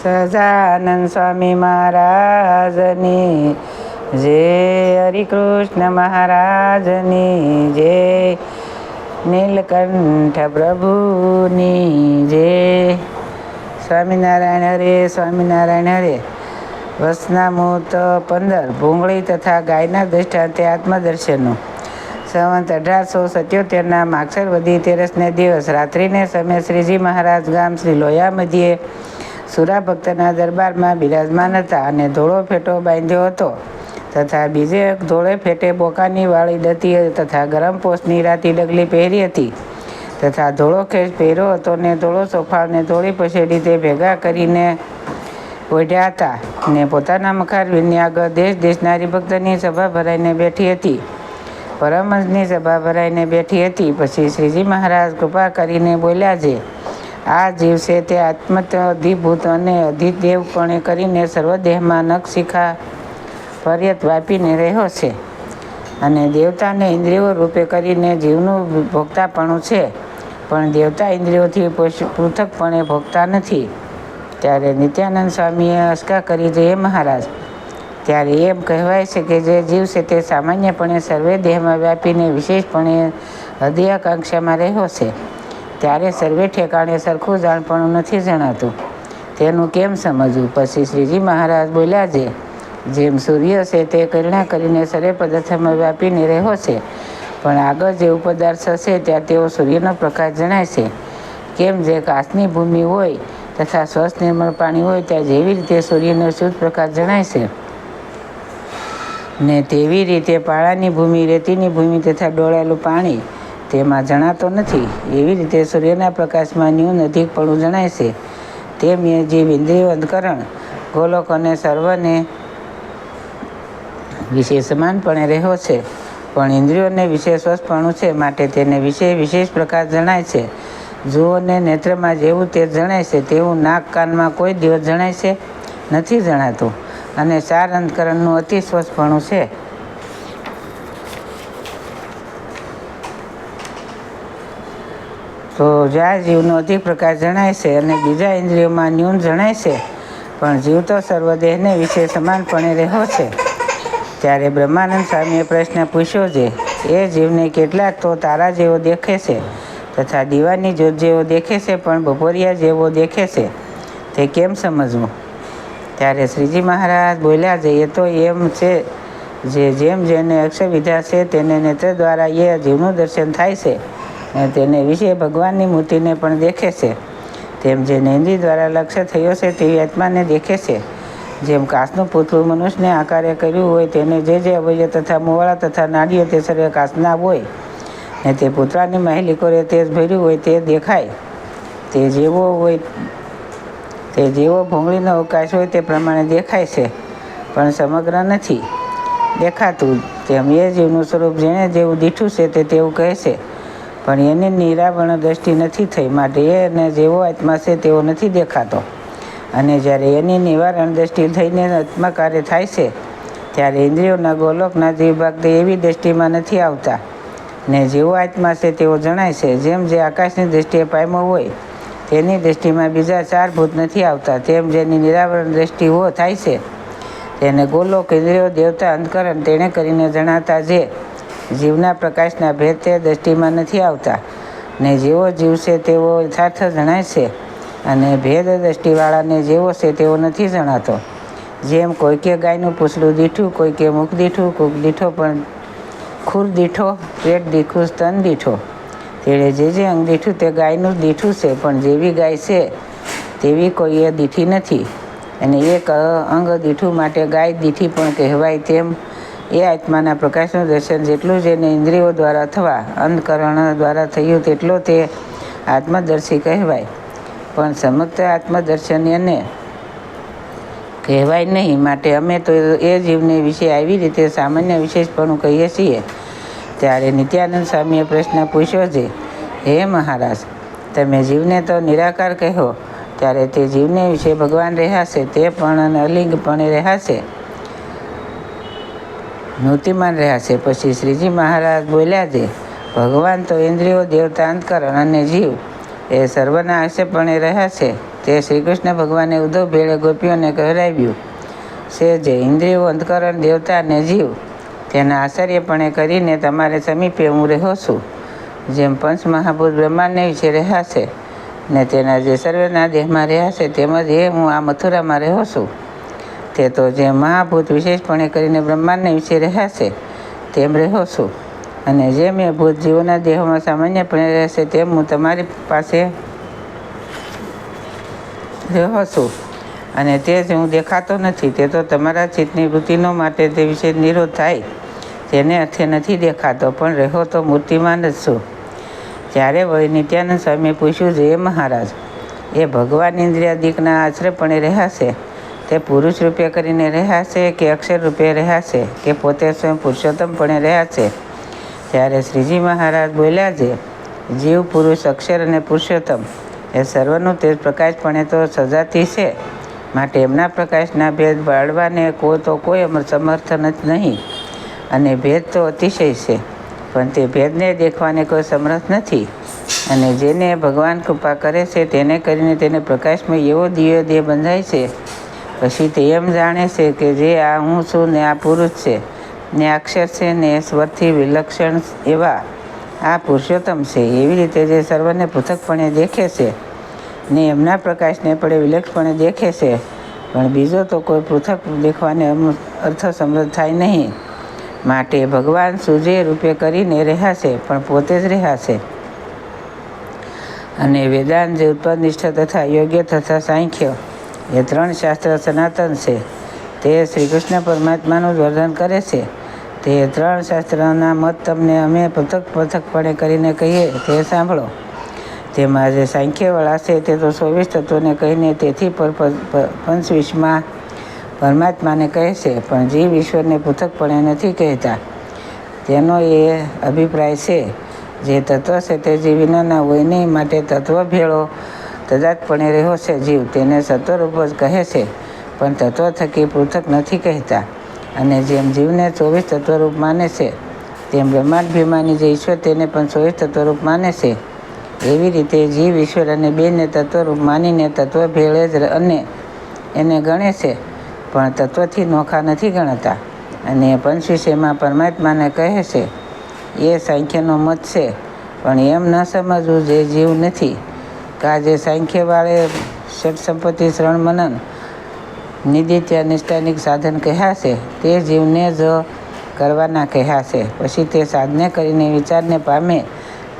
સહજાનંદ સ્વામી મહારાજની જય હરિકૃષ્ણ મહારાજની જય નીલકંઠ પ્રભુની જય સ્વામિનારાયણ હરે સ્વામિનારાયણ હરે વસનામૂત પંદર ભૂંગળી તથા ગાયના દ્રષ્ટાંતે આત્મદર્શનનું સંવંત અઢારસો સત્યોતેરના માક્ષર વધી તેરસને દિવસ રાત્રિને સમયે શ્રીજી મહારાજ ગામ શ્રી લોયા મધ્યે સુરા ભક્તના દરબારમાં બિરાજમાન હતા અને ધોળો ફેટો બાંધ્યો હતો. તથા બીજે એક ધોળે ફેટે બોકાની વાળી દતી તથા ગરમ પોષની રાતી ડગલી પહેરી હતી. તથા ધોળો ખેસ પહેર્યો હતો ને ધોળો સોફાળને ધોળી પછેડી તે ભેગા કરીને ઓઢ્યા હતા ને પોતાના મખારવીરની આગળ દેશ દેશના હરિભક્તની સભા ભરાઈને બેઠી હતી. પરમહંસની સભા ભરાઈને બેઠી હતી. પછી શ્રીજી મહારાજ કૃપા કરીને બોલ્યા છે આ જીવ છે તે આત્મ અધિભૂત અને અધિદેવપણે કરીને સર્વદેહમાં નખશિખા પર્યત વ્યાપીને રહ્યો છે. અને દેવતાને ઇન્દ્રિયો રૂપે કરીને જીવનું ભોગતાપણું છે, પણ દેવતા ઇન્દ્રિયોથી પૃથકપણે ભોગતા નથી. ત્યારે નિત્યાનંદ સ્વામીએ અસ્કા કરી જય મહારાજ. ત્યારે એમ કહેવાય છે કે જે જીવ છે તે સામાન્યપણે સર્વે દેહમાં વ્યાપીને વિશેષપણે હૃદયાકાંક્ષામાં રહ્યો છે. ત્યારે સર્વે ઠેકાણે સરખું જાણપણું નથી જણાતું. તેનું કેમ સમજવું? પછી શ્રીજી મહારાજ બોલ્યા છે, જેમ સૂર્ય છે તે કરુણા કરીને સરે પદાર્થમાં વ્યાપીને રહ્યો છે, પણ આગળ જે પદાર્થ હશે ત્યાં તેઓ સૂર્યનો પ્રકાશ જણાય છે. કેમ જે કાચની ભૂમિ હોય તથા સ્વસ્થ નિર્મળ પાણી હોય ત્યાં જેવી રીતે સૂર્યનો શુદ્ધ પ્રકાશ જણાય છે. ને તેવી રીતે પાળાની ભૂમિ, રેતીની ભૂમિ તથા ડોળેલું પાણી તેમાં જણાતો નથી. એવી રીતે સૂર્યના પ્રકાશમાં ન્યૂન અધિકપણું જણાય છે. એ જીવ ઇન્દ્રિય અંધકરણ, ગોલોક અને સર્વને વિશે સમાનપણે રહ્યો છે. પણ ઇન્દ્રિયોને વિશેષ વશપણું છે માટે તેને વિશે વિશેષ પ્રકાશ જણાય છે. જુઓને નેત્રમાં જેવું તે જણાય છે તેવું નાક કાનમાં કોઈ દિવસ જણાય છે નથી જણાતું. અને સાર અંતકરણનું અતિ સ્વસ્થપણું છે. તો જ્યાં જીવનો અધિક પ્રકાશ જણાય છે અને બીજા ઇન્દ્રિયોમાં ન્યૂન જણાય છે, પણ જીવ તો સર્વદેહને વિશે સમાનપણે રહ્યો છે. ત્યારે બ્રહ્માનંદ સ્વામીએ પ્રશ્ન પૂછ્યો છે, એ જીવને કેટલાક તો તારા જેવો દેખે છે તથા દીવાની જ્યોત જેવો દેખે છે પણ બપોરિયા જેવો દેખે છે? તે કેમ સમજવું? ત્યારે શ્રીજી મહારાજ બોલ્યા છે એ તો એમ છે, જે જેમ જેને અક્ષવિધા છે તેને નેત્ર દ્વારા એ જીવનું દર્શન થાય છે. તેને વિશે ભગવાનની મૂર્તિને પણ દેખે છે. તેમ જે નૈંદી દ્વારા લક્ષ્ય થયો છે તેવી આત્માને દેખે છે. જેમ કાચનું પૂતળું મનુષ્યને આકારે કર્યું હોય તેને જે જે અવયવ તથા મોવાળા તથા નાડીઓ તે સર્વે કાચના હોય ને તે પૂતળાની મહેલિકોરે તેજ ભર્યું હોય તે દેખાય. તે જેવો હોય, તે જેવો ભૂંગળીનો અવકાશ હોય તે પ્રમાણે દેખાય છે, પણ સમગ્ર નથી. દેખાતું તેમ એ જીવનું સ્વરૂપ જેણે જેવું દીઠું છે તે તેવું કહે છે. પણ એની નિરાવરણ દ્રષ્ટિ નથી થઈ. માટે એને જેવો આત્મા છે તેવો નથી દેખાતો. અને જ્યારે એની નિવારણ દ્રષ્ટિ થઈને આત્માકાર્ય થાય છે, ત્યારે ઇન્દ્રિયોના ગોલોકના જીવ તે એવી દ્રષ્ટિમાં નથી આવતા. ને જેવો આત્મા છે તેવો જણાય છે. જેમ જે આકાશની દ્રષ્ટિએ પામ્યો હોય, તેની દ્રષ્ટિમાં બીજા ચાર ભૂત નથી આવતા. તેમ જેની નિરાવરણ દ્રષ્ટિ હો થાય છે, તેને ગોલોક, ઇન્દ્રિયો, દેવતા અંતકરણ તેણે કરીને જણાતા જે જીવના પ્રકાશના ભેદ તે દ્રષ્ટિમાં નથી આવતા. ને જેવો જીવ છે તેવો યથાર્થ જણાય છે અને ભેદ દ્રષ્ટિવાળાને જેવો છે તેવો નથી જણાતો. જેમ કોઈકે ગાયનું પૂછડું દીઠું, કોઈકે મુખ દીઠું કોઈક દીઠો પણ ખુર દીઠો, પેટ દીઠું, સ્તન દીઠો. તેણે જે જે અંગ દીઠું તે ગાયનું દીઠું છે, પણ જેવી ગાય છે તેવી કોઈએ દીઠી નથી. અને એક અંગ દીઠું માટે ગાય દીઠી પણ કહેવાય તેમ એ આત્માના પ્રકાશનું દર્શન જેટલું જેને ઇન્દ્રિયો દ્વારા થવા અંધકરણ દ્વારા થયું તેટલો તે આત્મદર્શી કહેવાય. પણ સમગ્ર આત્મદર્શન એને કહેવાય નહીં. માટે અમે તો એ જીવને વિશે આવી રીતે સામાન્ય વિશેષપણું કહીએ છીએ. ત્યારે નિત્યાનંદ સ્વામીએ પ્રશ્ન પૂછ્યો છે, હે મહારાજ, તમે જીવને તો નિરાકાર કહો. ત્યારે તે જીવને વિશે ભગવાન રહ્યા છે તે પણ અને અલિંગપણે રહ્યા છે રહ્યા છે. પછી શ્રીજી મહારાજ બોલ્યા છે, ભગવાન તો ઇન્દ્રિયો દેવતા અંતકરણ અને જીવ, એ સર્વના આશયપણે રહ્યા છે. તે શ્રી કૃષ્ણ ભગવાને ઉદ્ધવ ભેળે ગોપીઓને કહેરાવ્યું છે જે ઇન્દ્રિયો અંતકરણ દેવતા અને જીવ, તેના આશ્ચર્યપણે કરીને તમારે સમીપે હું રહ્યો છું. જેમ પંચ મહાભૂત બ્રહ્માંડને વિશે રહ્યા છે, ને તેના જે સર્વના દેહમાં રહ્યા છે, તેમજ એ હું આ મથુરામાં રહ્યો છું. તે તો જે મહાભૂત વિશેષપણે કરીને બ્રહ્માંડને વિશે રહ્યા છે તેમ રહ્યો છું. અને જે મેં ભૂત જીવોના દેહોમાં સામાન્યપણે રહેશે, તેમ હું તમારી પાસે રહ્યો છું. અને તે જ હું દેખાતો નથી, તે તો તમારા ચિત્તની વૃત્તિનો માટે તે વિશે નિરોધ થાય. તેને અર્થે નથી દેખાતો, પણ રહ્યો તો મૂર્તિમાન જ છું. જ્યારે વળી નિત્યાનંદ સ્વામીએ પૂછ્યું છે એ મહારાજ, એ ભગવાન ઇન્દ્રિયાદિકના આશ્રયપણે રહ્યા છે તે પુરુષ રૂપે કરીને રહ્યા છે કે અક્ષર રૂપે રહ્યા છે કે પોતે સ્વયં પુરુષોત્તમપણે રહ્યા છે ત્યારે શ્રીજી મહારાજ બોલ્યા છે, જીવ, પુરુષ, અક્ષર અને પુરુષોત્તમ, એ સર્વનું તેજ પ્રકાશપણે તો સજાતી છે. માટે એમના પ્રકાશના ભેદ બાળવાને કો તો કોઈ અમર સમર્થ જ નહીં. અને ભેદ તો અતિશય છે, પણ તે ભેદને દેખવાને કોઈ સમર્થ નથી. અને જેને ભગવાન કૃપા કરે છે, તેને કરીને તેને પ્રકાશમાં એવો દિવ્ય દેહ બંધાય છે પછી તે એમ જાણે છે કે જે આ હું છું ને આ પુરુષ છે, ને અક્ષર છે ને સ્વરથી વિલક્ષણ એવા આ પુરુષોત્તમ છે. એવી રીતે જે સર્વને પૃથકપણે દેખે છે ને એમના પ્રકાશને પડે વિલક્ષપણે દેખે છે. પણ બીજો તો કોઈ પૃથક દેખવાને અર્થ સમૃદ્ધ થાય નહીં. માટે ભગવાન સુજે રૂપે કરીને રહ્યા છે, પણ પોતે જ રહ્યા છે. અને વેદાંત જે ઉત્પન્નિષ્ઠ તથા યોગ્ય તથા સાંખ્ય એ ત્રણ શાસ્ત્ર સનાતન છે. તે શ્રી કૃષ્ણ પરમાત્માનું જ વર્ણન કરે છે. તે ત્રણ શાસ્ત્રના મત તમને અમે પૃથક પૃથકપણે કરીને કહીએ તે સાંભળો. તેમાં જે સાંખ્યવાળા છે તે તો ચોવીસ તત્વોને કહીને તેથી પર પંચવીસમાં પરમાત્માને કહે છે, પણ જીવ ઈશ્વરને પૃથકપણે નથી કહેતા. તેનો એ અભિપ્રાય છે, જે તત્વ છે તે જીવ વિનાના હોય નહીં માટે તત્વ ભેળો તદાતપણે રહ્યો છે જીવ તેને સત્વરૂપ જ કહે છે, પણ તત્વ થકી પૃથક નથી કહેતા. અને જેમ જીવને ચોવીસ તત્વરૂપ માને છે, તેમ બ્રહ્માંડભિમાની જે ઈશ્વર તેને પણ ચોવીસ તત્વરૂપ માને છે. એવી રીતે જીવ ઈશ્વર અને બેને તત્વરૂપ માનીને તત્વ ભેળે જ અને એને ગણે છે, પણ તત્વથી નોખા નથી ગણતા. અને પંચવિષયમાં પરમાત્માને કહે છે, એ સાંખ્યનો મત છે, પણ એમ ન સમજવું જે જીવ નથી. કા જે સાંખ્યવાળે ષટ સંપત્તિ શ્રવણ મનન નિદિત્ય નિષ્ઠાનિક સાધન કહ્યા છે તે જીવને જ કરવાના કહ્યા છે પછી તે સાધને કરીને વિચારને પામે,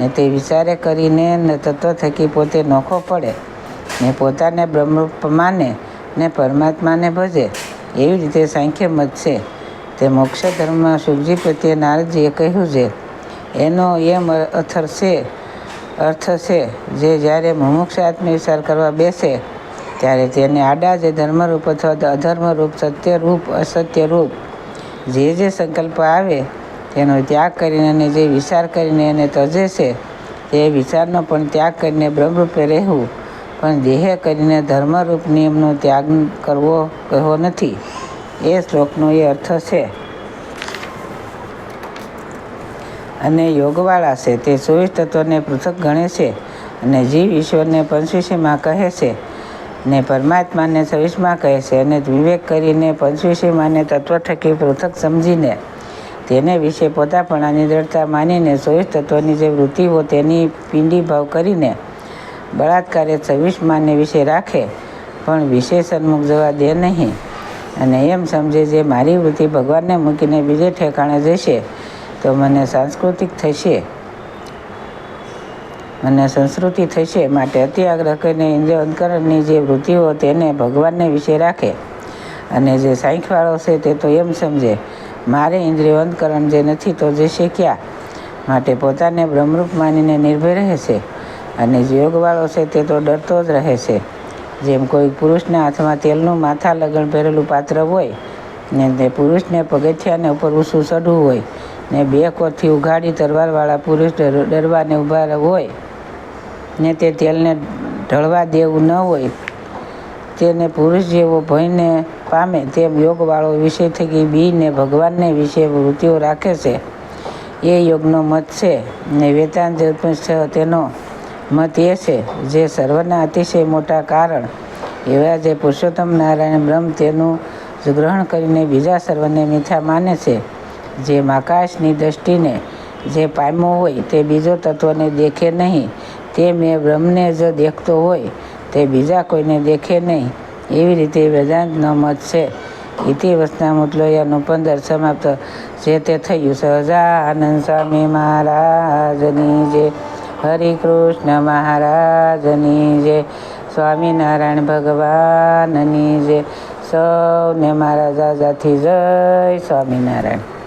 ને તે વિચારે કરીને તત્વ થકી પોતે નોખો પડે, ને પોતાને બ્રહ્મરૂપ માને, ને પરમાત્માને ભજે. એવી રીતે સાંખ્ય મત છે. તે મોક્ષ ધર્મમાં સુખજી પ્રત્યે નારદજીએ કહ્યું છે. એનો એમ અથર છે અર્થ છે, જે જ્યારે મુમુક્ષ આત્મવિચાર કરવા બેસે, ત્યારે તેને આડા જે ધર્મરૂપ અથવા અધર્મરૂપ, સત્યરૂપ, અસત્યરૂપ, જે જે સંકલ્પ આવે, તેનો ત્યાગ કરીને અને જે વિચાર કરીને એને તજે છે તે વિચારનો પણ ત્યાગ કરીને બ્રહ્મરૂપે રહેવું. પણ દેહ કરીને ધર્મરૂપ નિયમનો ત્યાગ કરવો કહ્યો નથી. એ શ્લોકનો એ અર્થ છે. અને યોગવાળા છે. તે ચોવીસ તત્વોને પૃથક ગણે છે અને જીવ ઈશ્વરને પંચવીસીમાં કહે છે ને પરમાત્માને છવ્વીસમાં કહે છે અને વિવેક કરીને પંચવીસીમાંને તત્વ થકી પૃથક સમજીને તેને વિશે પોતાપણાની દ્રઢતા માનીને ચોવીસ તત્વની જે વૃત્તિઓ તેની પિંડી ભાવ કરીને બળાત્કારે છવ્વીસમાંને વિશે રાખે પણ વિશે સન્મુખ જવા દે નહીં. અને એમ સમજે જે મારી વૃત્તિ ભગવાનને મૂકીને બીજે ઠેકાણે જશે તો મને સાંસ્કૃતિક થશે. મને સંસ્કૃતિ થશે માટે અતિ આગ્રહ કરીને ઇન્દ્રિય અંતકરણની જે વૃત્તિઓ તેને ભગવાનને વિશે રાખે. અને જે સાંખવાળો છે તે તો એમ સમજે, મારે ઇન્દ્રિય અંતકરણ જે નથી તો જશે ક્યાં? માટે પોતાને બ્રહ્મરૂપ માનીને નિર્ભય રહે છે. અને જે યોગવાળો છે તે તો ડરતો જ રહે છે. જેમ કોઈ પુરુષના હાથમાં તેલનું માથા લગણ પહેરેલું પાત્ર હોય, ને તે પુરુષને પગથિયાને ઉપર ઊંચું ચઢવું હોય ને બે કોરથી ઉઘાડી તરવારવાળા પુરુષ ડરવાને ઊભા હોય. ને તે તેલને ઢળવા દેવું ન હોય. તેને પુરુષ જેવો ભયને પામે તેમ યોગવાળો વિષય થકી બીને ભગવાનને વિશે વૃત્તિઓ રાખે છે. એ યોગનો મત છે ને વેતાંત તેનો મત એ છે જે સર્વના અતિશય મોટા કારણ. એવા જે પુરુષોત્તમ નારાયણ બ્રહ્મ તેનું ગ્રહણ કરીને બીજા સર્વને મીઠા માને છે. જે આકાશની દ્રષ્ટિને જે પામ્યો હોય તે બીજો તત્વને દેખે નહીં, તે મેં બ્રહ્મને જ દેખતો હોય, તે બીજા કોઈને દેખે નહીં. એવી રીતે વેદાંતનો મત છે. ઇતિ વચનામૃતલોયાનું પંદર સમાપ્ત, જે તે થયું. સહજાનંદ સ્વામી મહારાજની જે, હરિકૃષ્ણ મહારાજની જે, સ્વામિનારાયણ ભગવાનની જે, સૌને મારા જાજાથી જય સ્વામિનારાયણ.